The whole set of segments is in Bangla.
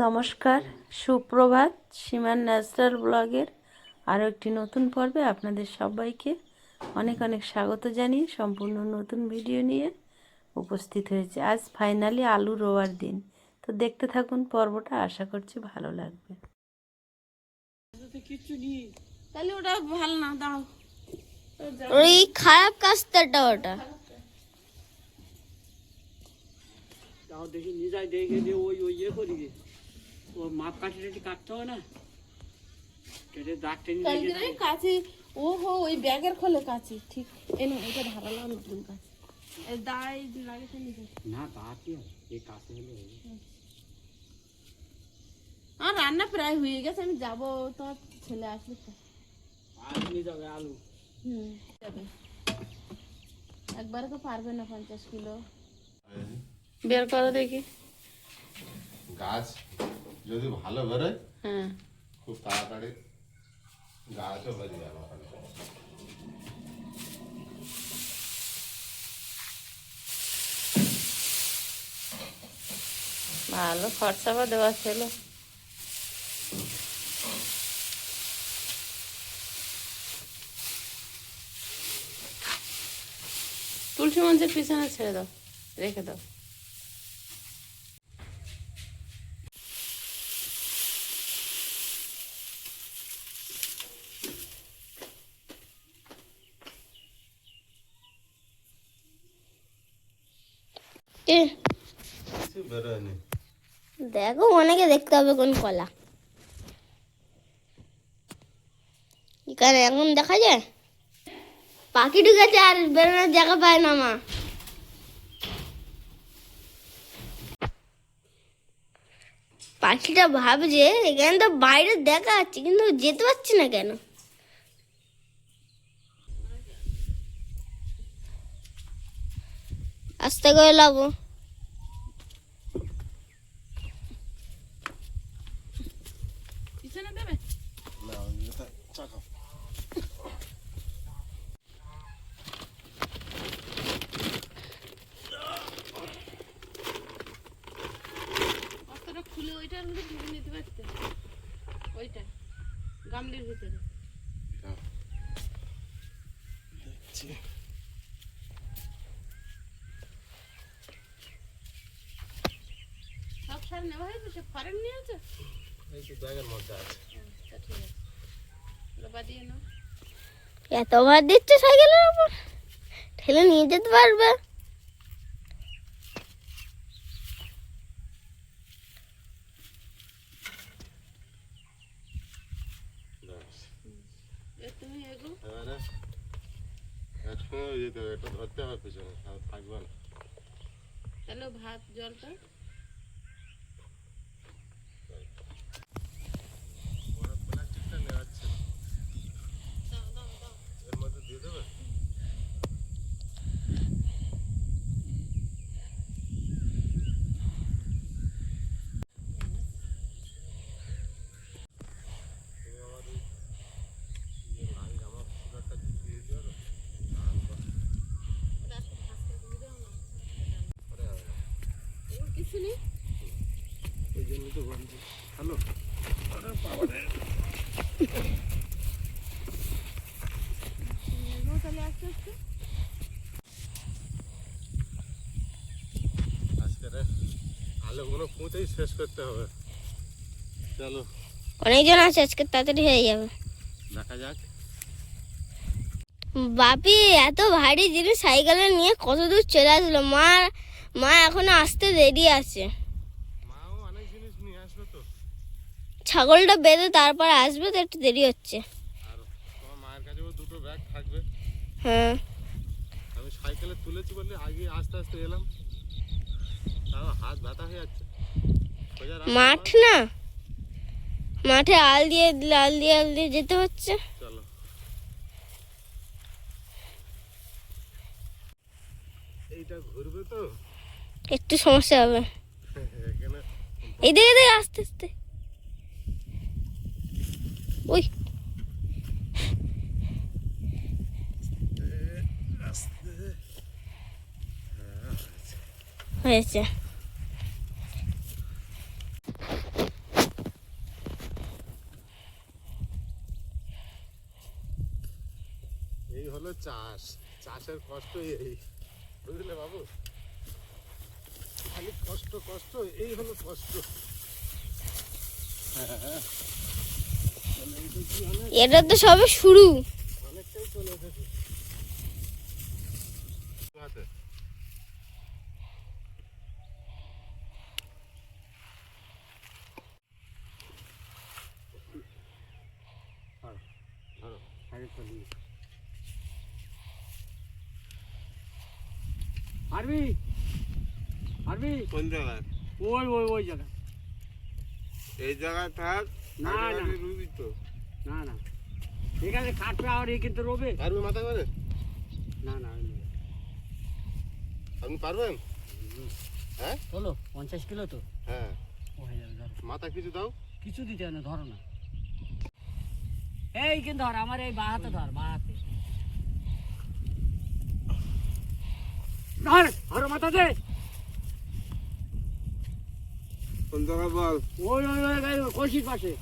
নমস্কার সুপ্রভাত সীমান ন্যাচারাল ব্লগের আরও একটি নতুন পর্বে আপনাদের সবাইকে অনেক অনেক স্বাগত জানিয়ে সম্পূর্ণ নতুন ভিডিও নিয়ে উপস্থিত হয়েছে। আজ ফাইনালি আলু রোয়ার দিন। তো দেখতে থাকুন পর্বটা আশা করছি ভালো লাগবে। তাহলে ওটা ভালো না দাও ওই খারাপ কাজটা ওটা। দেখি দেখে দিয়ে ওই ওই ইয়ে করি ওর মাপ কাঠি টাঠি কাটতে হবে না কেটে দাগ টেনে কালকে রেখে রে কাছে ও হো ওই ব্যাগের খোলে কাছে ঠিক এনো এটা ধারালাম একদম কাছে এই দাই লাগিয়েছে নিজে না তা কি আর এই কাছে হলে হবে। আমার রান্না প্রায় হয়ে গেছে আমি যাব তোমার ছেলে আসলে তো আর নিয়ে যাবে আলু হুম যাবে একবারে তো পারবে না পঞ্চাশ কিলো বের করো দেখি গাছ যদি ভালো বেরোয় হ্যাঁ খুব তাড়াতাড়ি গাছও বেরিয়ে যাবে ভালো খরচাও দেওয়া ছিল। তুলসী মঞ্চের পিছনে ছেড়ে দাও রেখে দাও। এ, দেখো অনেকে দেখতে হবে কোন কলা। এখানে এখন দেখা যায়? পাখি ঢুকেছে আর বেরোনোর জায়গা পায় না মা। পাখিটা ভাবছে এখানে তো বাইরে দেখা যাচ্ছে কিন্তু যেতে পারছি না কেন? আস্তে করে লাবো পিছনে দেবে বস্তাটা খুলে ওইটার মধ্যে ঢুকে নিতে পারতে? ওইটা গামলির ভিতরে। সব সার নেওয়া হয়েছে? সে ফরেন নিয়েছে এই তো ব্যাগের মধ্যে আছে। আচ্ছা ঠিক আছে। লোবা দিয়ে নাও। এত ভার দিচ্ছে সাইকেলের উপর? ঠেলে নিয়ে যেতে পারবে ব্যাস। এ তুমি এগো এবারে একসঙ্গে যেতে হবে এটা ধরতে হবে পিছনে থাকবে না। তাহলে ভাত জলটা ওরা প্লাস্টিকটা নেওয়াচ্ছে এর মধ্যে দিয়ে দেবে তুমি আমার ওই ইয়ে লাল জামা সুতাটা দিয়ে দিও না পরে হবে না। এগুলো কিছু নেই ওই জন্য তো হ্যালো? তাহলে আস্তে আস্তে শেষ করতে হবে। চলো। অনেকজন আছে আজকে তাড়াতাড়ি হয়ে যাবে। দেখা যাক। বাপি এত ভারী জিনিস সাইকেলে নিয়ে কত দূর চলে আসলো? মা মা এখনও আসতে দেরি আছে। ছাগলটা বেঁধে তারপর আসবে তো একটু দেরি হচ্ছে। হ্যাঁ। আমি সাইকেলে তুলেছি বলে আগে আস্তে আস্তে এলাম। তাও হাত ব্যথা হয়ে যাচ্ছে। মাঠ না? মাঠে আল দিয়ে আল দিয়ে আল দিয়ে যেতে হচ্ছে। চলো। এইটা ঘুরবে তো? একটু সমস্যা হবে। এই দে আস্তে আস্তে। ওই। হয়েছে। এই হলো চাষ। চাষের কষ্ট এই। বুঝলে বাবু? খালি কষ্ট কষ্ট এই হলো কষ্ট। এটা তো সবে শুরু। অনেকটাই চলে এসেছে। হাতে। পারবি কোন জায়গায়? ওই ওই ওই জায়গা এই জায়গায় থাক না, না। রুবি তো। না না। ঠিক আছে কাটবে আর এ কিন্তু রোবে। পারবে মাথা করে? না না আপনি পারবেন? হ্যাঁ? চলো পঞ্চাশ কিলো তো। হ্যাঁ। মাথা কিছু দাও। কিছু দিতে না ধরো না। এই কিন্তু ধর আমার এই বা হাতে ধর বা হাতে ধর ধরো মাথা দে কোন জায়গায় বল। ওই ওই ওই গাই ওই পাশে।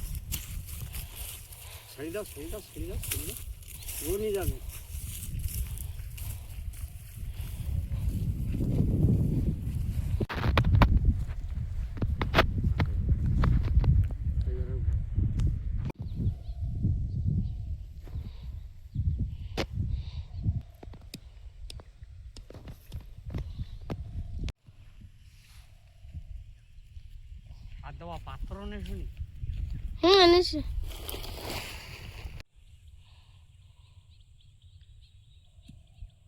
ছেড়ে দাও ছেড়ে দাও ও নিয়ে যাবে আর দেওয়া নেই শুনি। হুম এনেছি।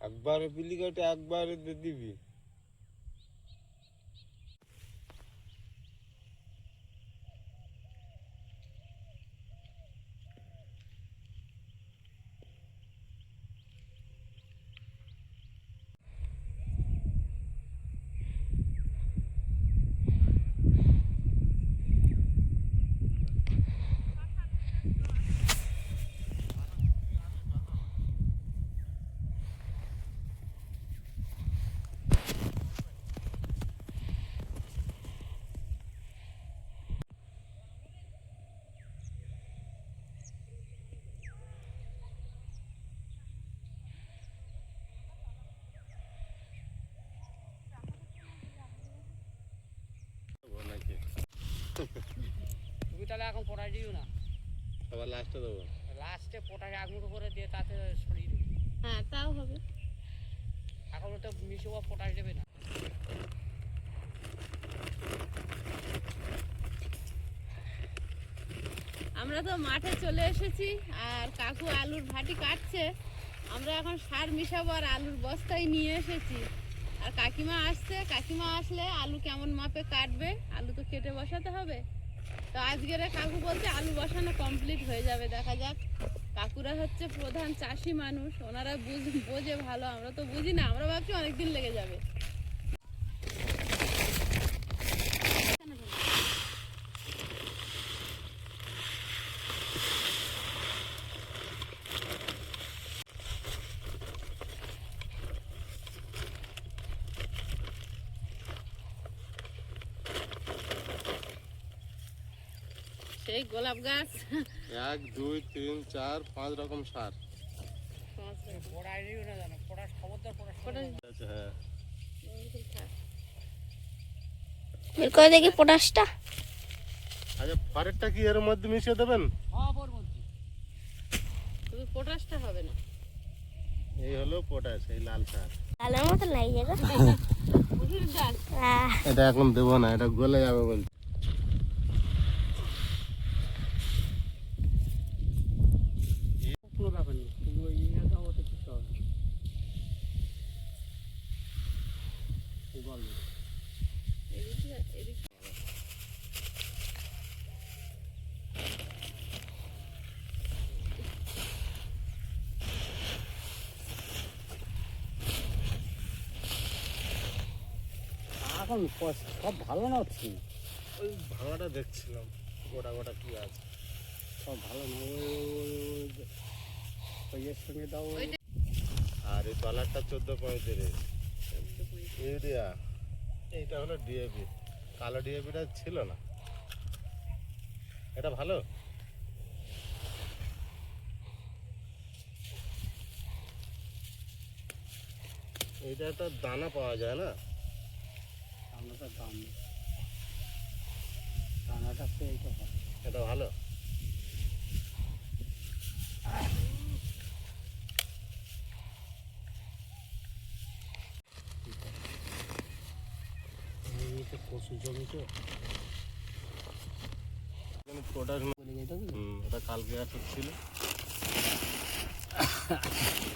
একবারে পিলি একবারে দিবি। তুমি তাহলে এখন পটাশ দিও না? আবার লাস্টে দেবো। লাস্টে মুঠো করে দিয়ে তাতে সরিয়ে দেবে। হ্যাঁ তাও হবে। এখন তো মিশো বা পটাশ দেবে না। আমরা তো মাঠে চলে এসেছি আর কাকু আলুর ভাটি কাটছে। আমরা এখন সার মিশাবো আর আলুর বস্তায় নিয়ে এসেছি। আর কাকিমা আসছে, কাকিমা আসলে আলু কেমন মাপে কাটবে? আলু তো কেটে বসাতে হবে। তো আজকের কাকু বলছে আলু বসানো কমপ্লিট হয়ে যাবে, দেখা যাক। কাকুরা হচ্ছে প্রধান চাষি মানুষ, ওনারা বুঝ, বোঝে ভালো, আমরা তো বুঝি না, আমরা ভাবছি অনেকদিন লেগে যাবে। সেই গোলাপ গাছ। এক দুই তিন চার পাঁচ রকম সার। বের করে দেখি পটাশটা? আচ্ছা কি এর মধ্যে মিশিয়ে দেবেন? শুধু পটাশটা হবে না। এই হলো পটাশ এই লাল সার। লালের মতো এটা এখন দেবো না এটা গলে যাবে বলছে কোনো ব্যাপার নেই তুমি ওই ইয়ে দাও ওতে কিছু হবে না। এই বল না। এদিকে এদিকে এখন সব ভালো না হচ্ছে ওই ভাঙাটা দেখছিলাম গোটা গোটা কি আছে। সব ভালো না ওই এর সঙ্গে দাও আর এই তলারটা চোদ্দ পঁয়ত্রিশ। ইউরিয়া এইটা হলো ডিএপি কালো ডিএপিটা ছিল না। এটা ভালো? এইটা তো দানা পাওয়া যায় না? দানাটা দাম। নেই। দানাটা তো এটা ভালো? কচু জমি তো? ওটা কালকে একটা ছিল।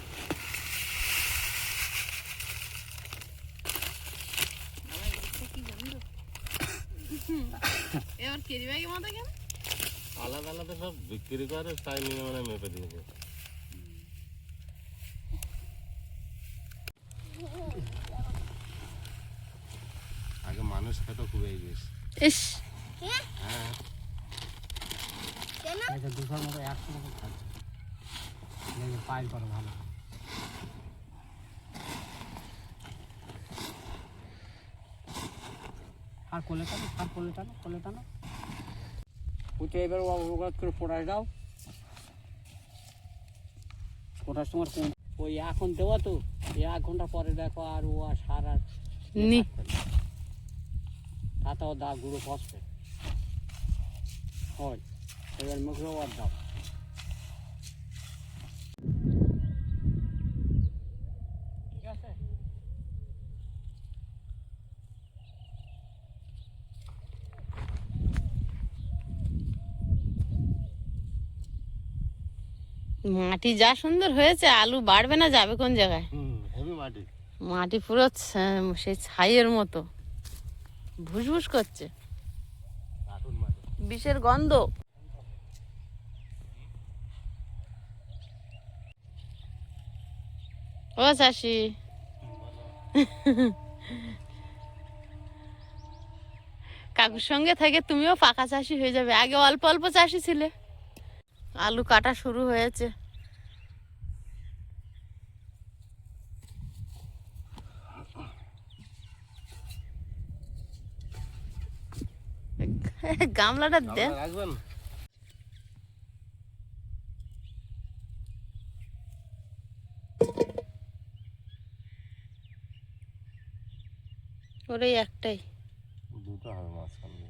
কেরি মতো কেন? আলাদা আলাদা সব বিক্রি করে তাই নিয়ে মানে মেপে দিয়েছে। আগে মানুষ খেত খুব এই বেশ। ইস। হ্যাঁ। এটা দুশোর মতো একশো মতো খাচ্ছে। করে ভালো আর কোলে টানো আর কোলে টানো কোলে টানো উঠে এবার অবগত করে পটাশ দাও। পটাশ তোমার কোন ওই এখন দেওয়া তো? এই এক ঘণ্টা পরে দেখো আর ও আর সার আর নি। তাতেও দা গুঁড়ো ফসফেট হয়। এবার মুখে আর দাও। মাটি যা সুন্দর হয়েছে আলু বাড়বে না যাবে কোন জায়গায়? মাটি। মাটি পুরো ছা- সেই ছাইয়ের মতো। ভুসভুস করছে। বিষের গন্ধ। ও চাষি। কাকুর সঙ্গে থেকে তুমিও পাকা চাষি হয়ে যাবে। আগে অল্প অল্প চাষি ছিলে। আলু কাটা শুরু হয়েছে। গামলাটা দে। রাখবেন? ওরে একটাই। দুটো হবে মাঝখানে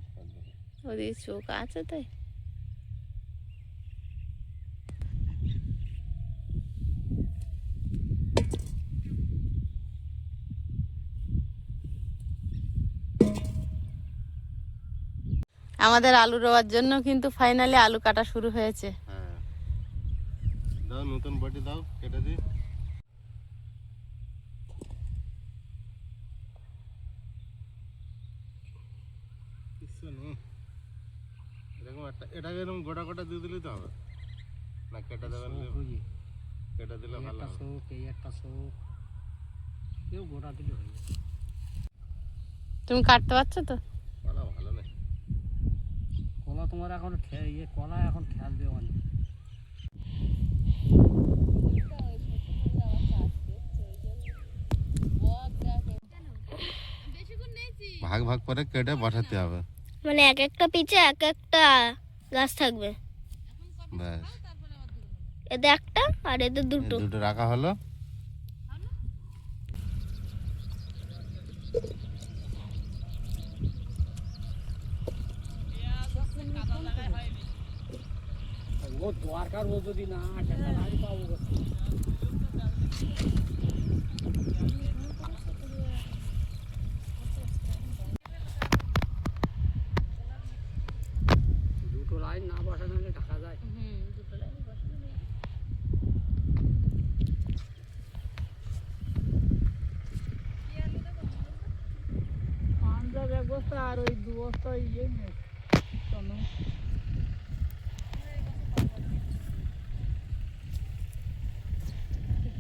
ওদিকে চোখ আছে তাই? আমাদের আলু রোয়ার জন্য কিন্তু ফাইনালি আলু কাটা শুরু হয়েছে। হ্যাঁ। দাও নতুন বটি দাও কেটে দিই। এরকম একটা এটাকে এরকম গোটা গোটা দিয়ে দিলেই তো হবে। না কেটে দেবেন কেটে দিলে ভালো একটা শোক এই একটা শোক কেউ গোটা দিলে হয়ে তুমি কাটতে পারছ তো? ভালো নেই কলা তোমার এখন খে- ইয়ে কলা এখন খেয়াল দেওয়া নেই ভাগ ভাগ করে কেটে বসাতে হবে। মানে এক একটা পিছে এক একটা গাছ থাকবে। ব্যাস। এতে একটা আর এতে দুটো। দুটো রাখা হলো। দরকার ও যদি না আসে তাহলে পাবো কোথায়? দুটো লাইন না বসানো হলে ঢাকা যায় পাঞ্জাব এক বস্তা আর ওই দু বস্তা ইয়ে নেই চন্দন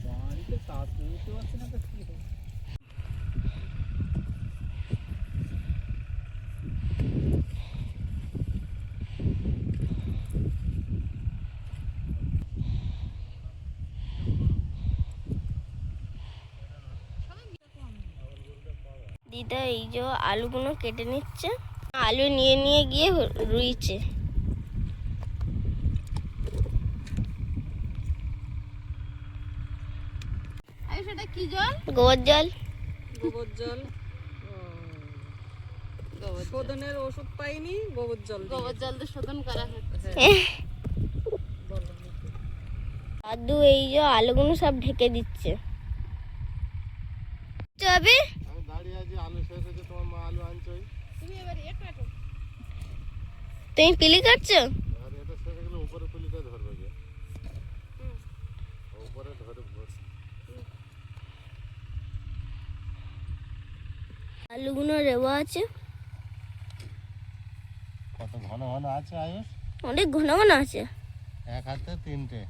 বাড়িতে কাজ করতে পারছি না তো কি হবে? দিদা এই যে আলুগুলো কেটে নিচ্ছে। আলু নিয়ে নিয়ে গিয়ে রুইছে। সেটা কি জল? গোবর জল। গোবর জল। শোধনের ওষুধ পাইনি গোবর জল গোবর জল দিয়ে শোধন করা হচ্ছে। দাদু এই যে আলুগুলো সব ঢেকে দিচ্ছে আমি দাঁড়িয়ে আছি আলু শেষ হয়েছে তোমার মা আলু আনছে ওই তুমি এবার এ কাটো তুমি পিলি কাটছো আর এটা শেষ হয়ে গেলে উপরে পুলিটা ধরবে যে উপরে পিলি বস আলুগুলো রেওয়া আছে। কত ঘন ঘন আছে আয়ুষ? অনেক ঘন ঘন আছে। এক হাতে তিনটে।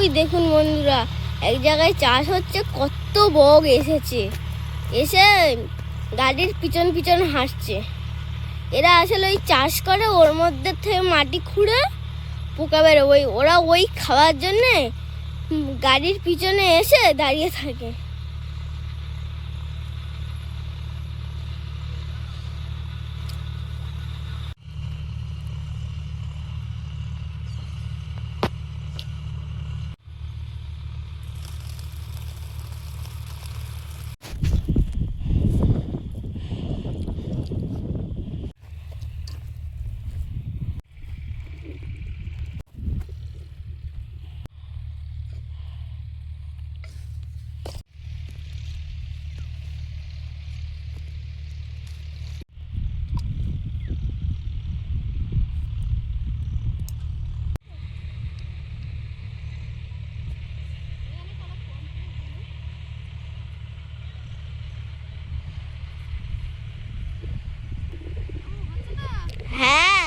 ওই দেখুন বন্ধুরা, এক জায়গায় চাষ হচ্ছে, কত বগ এসেছে। এসে গাড়ির পিছন পিছন হাসছে এরা আসলে ওই চাষ করে, ওর মধ্যে থেকে মাটি খুঁড়ে পোকা বেরো ওই, ওরা ওই খাওয়ার জন্যে গাড়ির পিছনে এসে দাঁড়িয়ে থাকে হ্যাঁ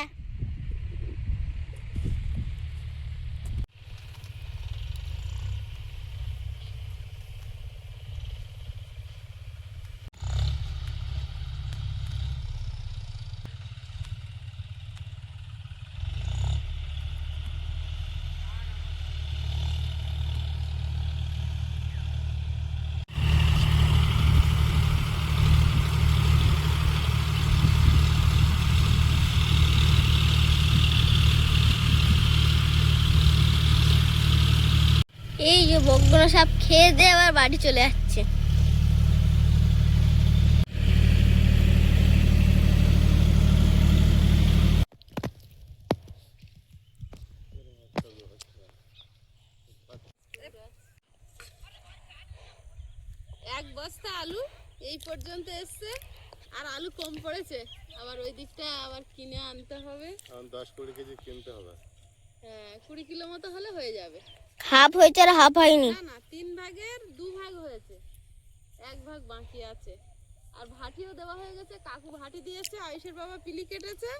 এই যে বকগুলো সব খেয়ে দিয়ে আবার বাড়ি চলে যাচ্ছে। এক বস্তা আলু এই পর্যন্ত এসছে আর আলু কম পড়েছে। আবার ওই দিকটা আবার কিনে আনতে হবে। দশ কুড়ি কেজি কিনতে হবে। হ্যাঁ কুড়ি কিলো মতো হলে হয়ে যাবে। হাফ হয়েছে আর হাফ হয়নি। না না তিন ভাগের দু ভাগ হয়েছে। এক ভাগ বাকি আছে। আর ভাটিও দেওয়া হয়ে গেছে কাকু ভাটি দিয়েছে আয়ুষের বাবা পিলি কেটেছে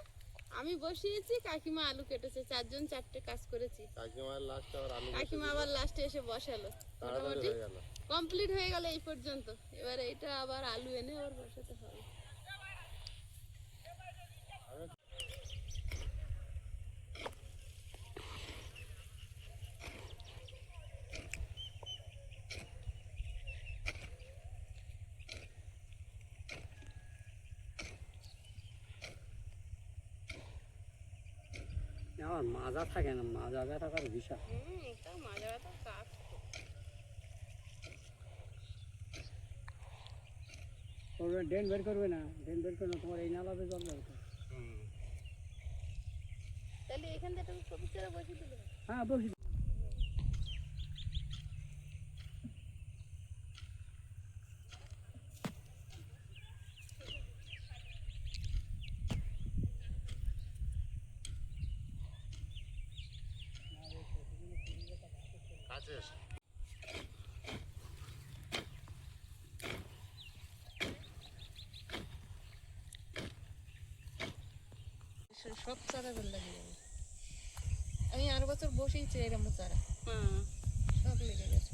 আমি বসিয়েছি কাকিমা আলু কেটেছে চারজন চারটে কাজ করেছি। কাকিমার লাস্টে আবার আলু কাকিমা আবার লাস্টে এসে বসালো। মোটামুটি কমপ্লিট হয়ে গেল এই পর্যন্ত। এবার এটা আবার আলু এনে আবার বসাতে হবে আমার মাজা থাকে না মাজা ব্যথা কার বিশাল মাজা ব্যথা কাজ করবে ড্রেন বের করবে না ড্রেন বের করবে তোমার এই নালাতে জল বের করবে। তাহলে এখান থেকে তুমি সবুজ চারা বসিয়ে হ্যাঁ বলছি সব চারা বেল লেগে যাবে আমি আর বছর বসেইছি এরকম চারা। সব লেগে গেছে।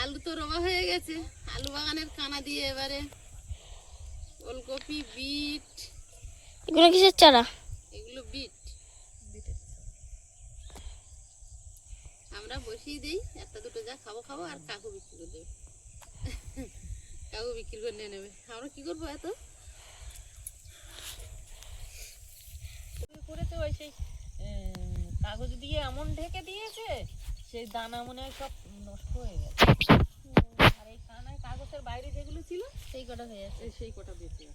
আলু তো রোবা হয়ে গেছে। আলু বাগানের কানা দিয়ে এবারে ওলকপি বিট। এগুলো কিসের চারা? এগুলো বিট। আমরা বসিয়ে দিই একটা দুটো যা খাব খাব আর কাকু বিক্রি করে দেবে। কাকু বিক্রি করে নিয়ে নেবে। আমরা কি করব এত করেছে ওই সেই উম, কাগজ দিয়ে এমন ঢেকে দিয়েছে সেই দানা মনে হয় সব নষ্ট হয়ে গেছে। আর এই কানায় কাগজের বাইরে যেগুলো ছিল সেই কটা হয়ে যাচ্ছে সেই কটা বেঁচে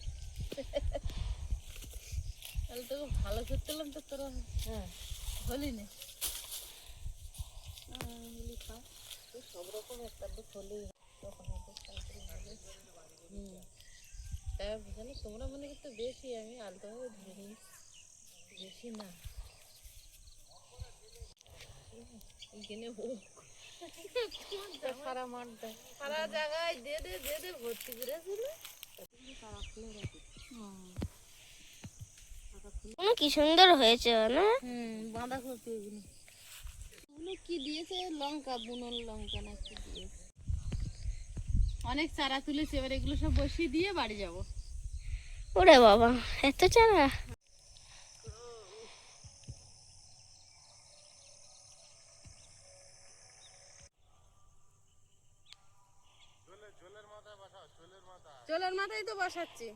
তাহলে তো ভালো করতেলাম তো তোরা। হ্যাঁ। হলি না। সব রকম একটা দুঃখ হলেই তখন হয়তো তাড়াতাড়ি হবে। হুম। তা জানি তোমরা মনে করতে বেশি আমি আলতাভাবে ধরে বেশি না। সারা মাঠ দেয় সারা জায়গায় দে দে দে দে ভর্তি করেছিল কি সুন্দর হয়েছে না? বাঁধাকপি এগুলো এগুলো কি দিয়েছে? লঙ্কা বুনল লঙ্কা না কি দিয়েছে? অনেক চারা তুলেছে এবার এগুলো সব বসিয়ে দিয়ে বাড়ি যাব। ওরে বাবা এত চারা? চোলের মাথায় তো বসাচ্ছি।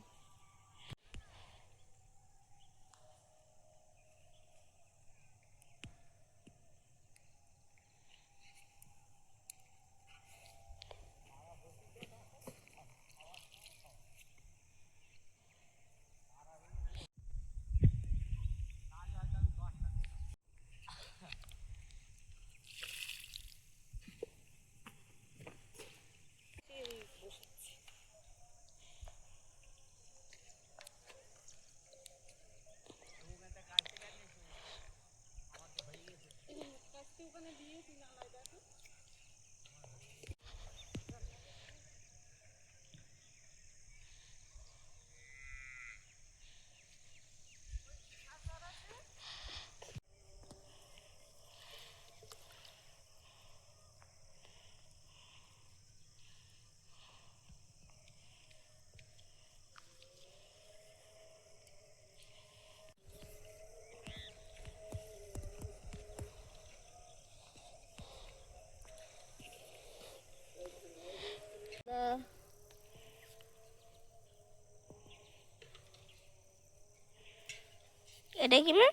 এটা কি মা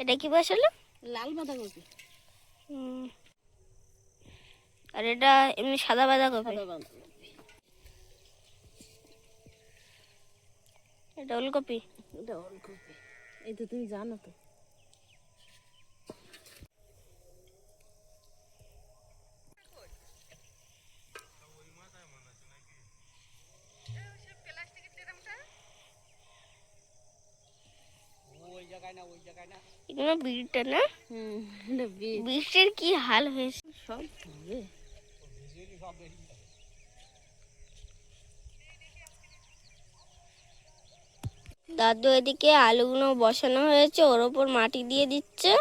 এটা কি বসালো লাল বাঁধাকপি। আর এটা এমনি সাদা বাঁধা সাদা বাঁধাকপি। এটা ওলকপি? এটা ওলকপি। এই তো তুমি জানো তো। এগুলো বিড়িটা না? কি হাল হয়েছে? সব দাদু এদিকে আলুগুলো বসানো হয়েছে ওর ওপর মাটি দিয়ে দিচ্ছে।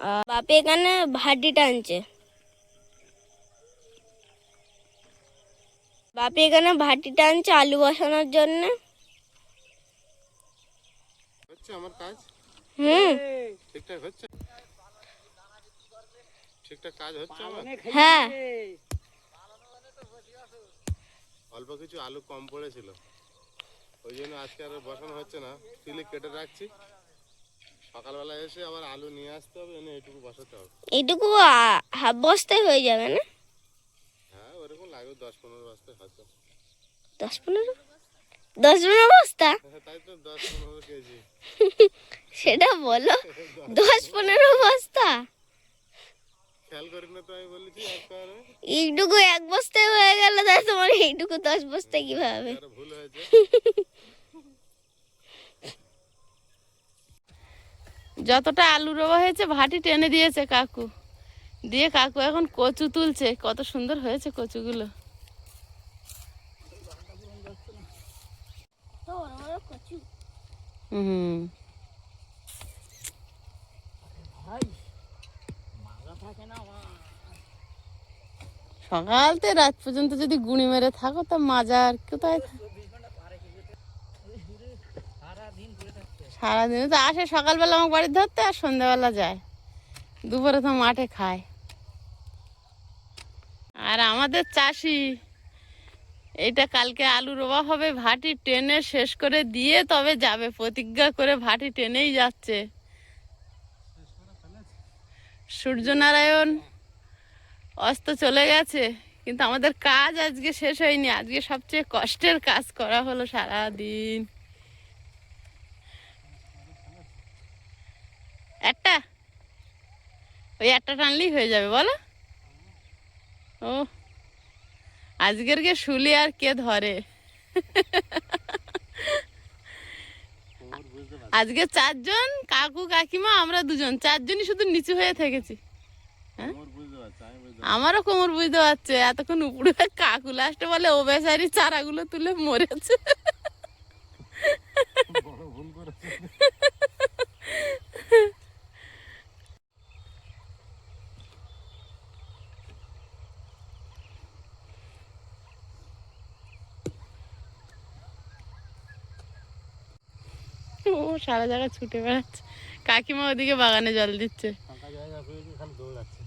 আর বাপে এখানে ভাটি টানছে। বাপে এখানে ভাটি টানছে আলু বসানোর জন্য। আমার কাজ? হুম। ঠিকঠাক হচ্ছে? ঠিকঠাক কাজ হচ্ছে আমার? হ্যাঁ। অল্প কিছু আলু কম পড়েছিল। ওই জন্য আজকে আর বসানো হচ্ছে না। তিলে কেটে রাখছি। সকালবেলা এসে আবার আলু নিয়ে আসতে হবে এনে এইটুকু বসাতে হবে। এইটুকু হাফ বস্তায় হয়ে যাবে না? হ্যাঁ ওরকম লাগবে দশ পনেরো বস্তা হয়তো। দশ পনেরো? দশ পনেরো বস্তা? হ্যাঁ, তাই তো দশ পনেরো কেজি। সেটা বলো। দশ পনেরো বস্তা? এইটুকু এক বস্তায় হয়ে গেল তাই তোমার এইটুকু দশ বস্তায় কীভাবে? আর ভুল হয়েছে। যতটা আলু রোয়া হয়েছে ভাটি টেনে দিয়েছে কাকু। দিয়ে কাকু এখন কচু তুলছে কত সুন্দর হয়েছে কচুগুলো। হুম। সকাল থেকে রাত পর্যন্ত যদি গুঁড়ি মেরে থাকো, তা মাজা আর কোথায় সারাদিন তো আসে, সকালবেলা আমার বাড়ি ধরতে আর সন্ধ্যাবেলা যায়। দুপুরে তো মাঠে খায়। আর আমাদের চাষি, এইটা কালকে আলু রোয়া হবে, ভাটি টেনে শেষ করে দিয়ে তবে যাবে। প্রতিজ্ঞা করে ভাটি টেনেই যাচ্ছে। সূর্যনারায়ণ অস্ত চলে গেছে। কিন্তু আমাদের কাজ আজকে শেষ হয়নি। আজকে সবচেয়ে কষ্টের কাজ করা হলো সারা দিন একটা? ওই একটা টানলেই হয়ে যাবে, বলো। ও, আজকের কে শুলি আর কে ধরে? আজকে চারজন, কাকু, কাকিমা, আমরা দুজন। চারজনই শুধু নিচু হয়ে থেকেছি। কোমর বুঝতে পারছি আমি বুঝতে আমারও কোমর বুঝতে পারছে, এতক্ষণ উপরে কাকু লাস্টে বলে, ও বেচারি চারাগুলো তুলে মরেছে। ও সারা জায়গা ছুটে বেড়াচ্ছে। কাকিমা ওদিকে বাগানে জল দিচ্ছে ফাঁকা জায়গা পেয়েছি খালি দৌড়াচ্ছে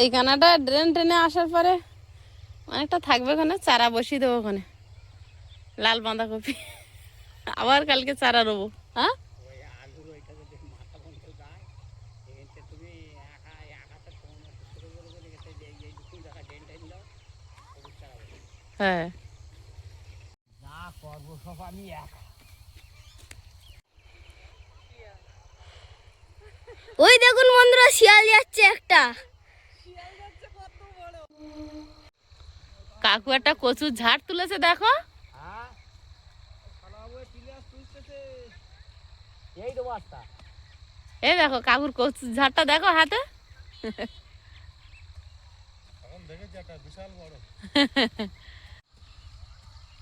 এই কানাটা ড্রেন ট্রেনে আসার পরে অনেকটা থাকবে ওখানে, চারা বসিয়ে দেবো ওখানে। লাল বাঁধাকপি। আবার কালকে চারা রোবো। হ্যাঁ? হ্যাঁ। ওই দেখুন বন্ধুরা, শিয়াল যাচ্ছে একটা। কাকু একটা কচুর ঝাড় তুলেছে দেখো। হ্যাঁ? এই দেখো কাকুর কচুর ঝাড়টা দেখো হাতে।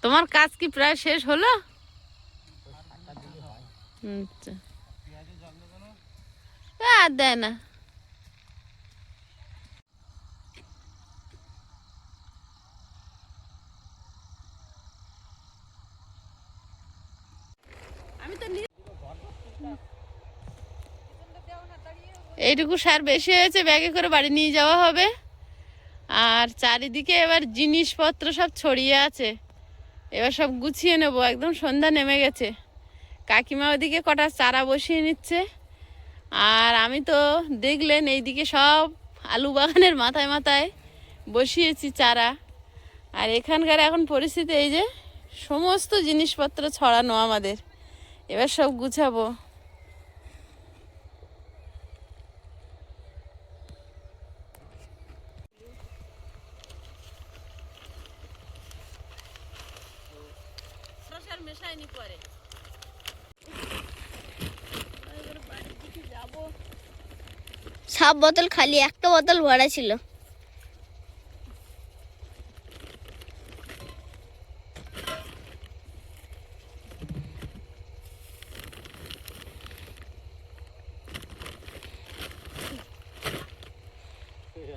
তোমার কাজ কি প্রায় শেষ হলো? আচ্ছা। আর দেয় না। এইটুকু সার বেশি হয়েছে, ব্যাগে করে বাড়ি নিয়ে যাওয়া হবে। আর চারিদিকে এবার জিনিসপত্র সব ছড়িয়ে আছে। এবার সব গুছিয়ে নেব, একদম সন্ধ্যা নেমে গেছে। কাকিমা ওদিকে কটা চারা বসিয়ে নিচ্ছে। আর আমি তো দেখলেন এইদিকে সব আলু বাগানের মাথায় মাথায় বসিয়েছি চারা। আর এখানকার এখন পরিস্থিতি এই যে, সমস্ত জিনিসপত্র ছড়ানো আমাদের। এবার সব গুছাবো। পরে। সাপ বোতল খালি একটা বোতল ভরা ছিল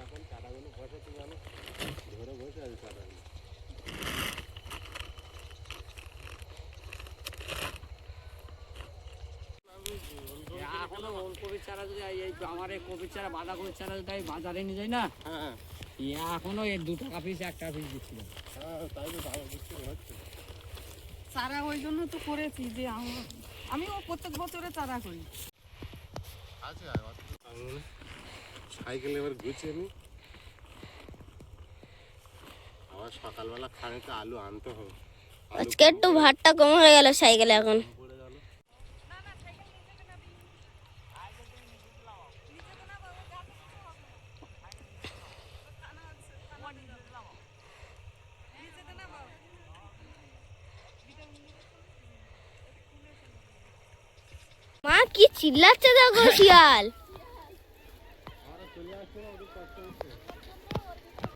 এখন চারাগুলো বসাতে জানো ধরে বসে আছে চারাগুলো এখনও চারা যদি এই- আমার এই কপির চারা বাঁধাকপির চারা যদি আমি বাজারে নিয়ে যাই না হ্যাঁ। এখনও এই দু টাকা পিস এক টাকা পিস দিচ্ছিল। হ্যাঁ তাই তো ভালো বুঝতে হচ্ছে। চারা ওই জন্য তো করেছি যে আমিও প্রত্যেক বছরে চারা করি। সাইকেল এবার গুছিয়ে নি আবার সকালবেলা খানিকটা আলু আনতে হবে। আজকে একটু ভাতটা কম হয়ে গেল সাইকেলে এখন পড়ে গেল মা কি চিল্লাচ্ছে দেখো শিয়াল।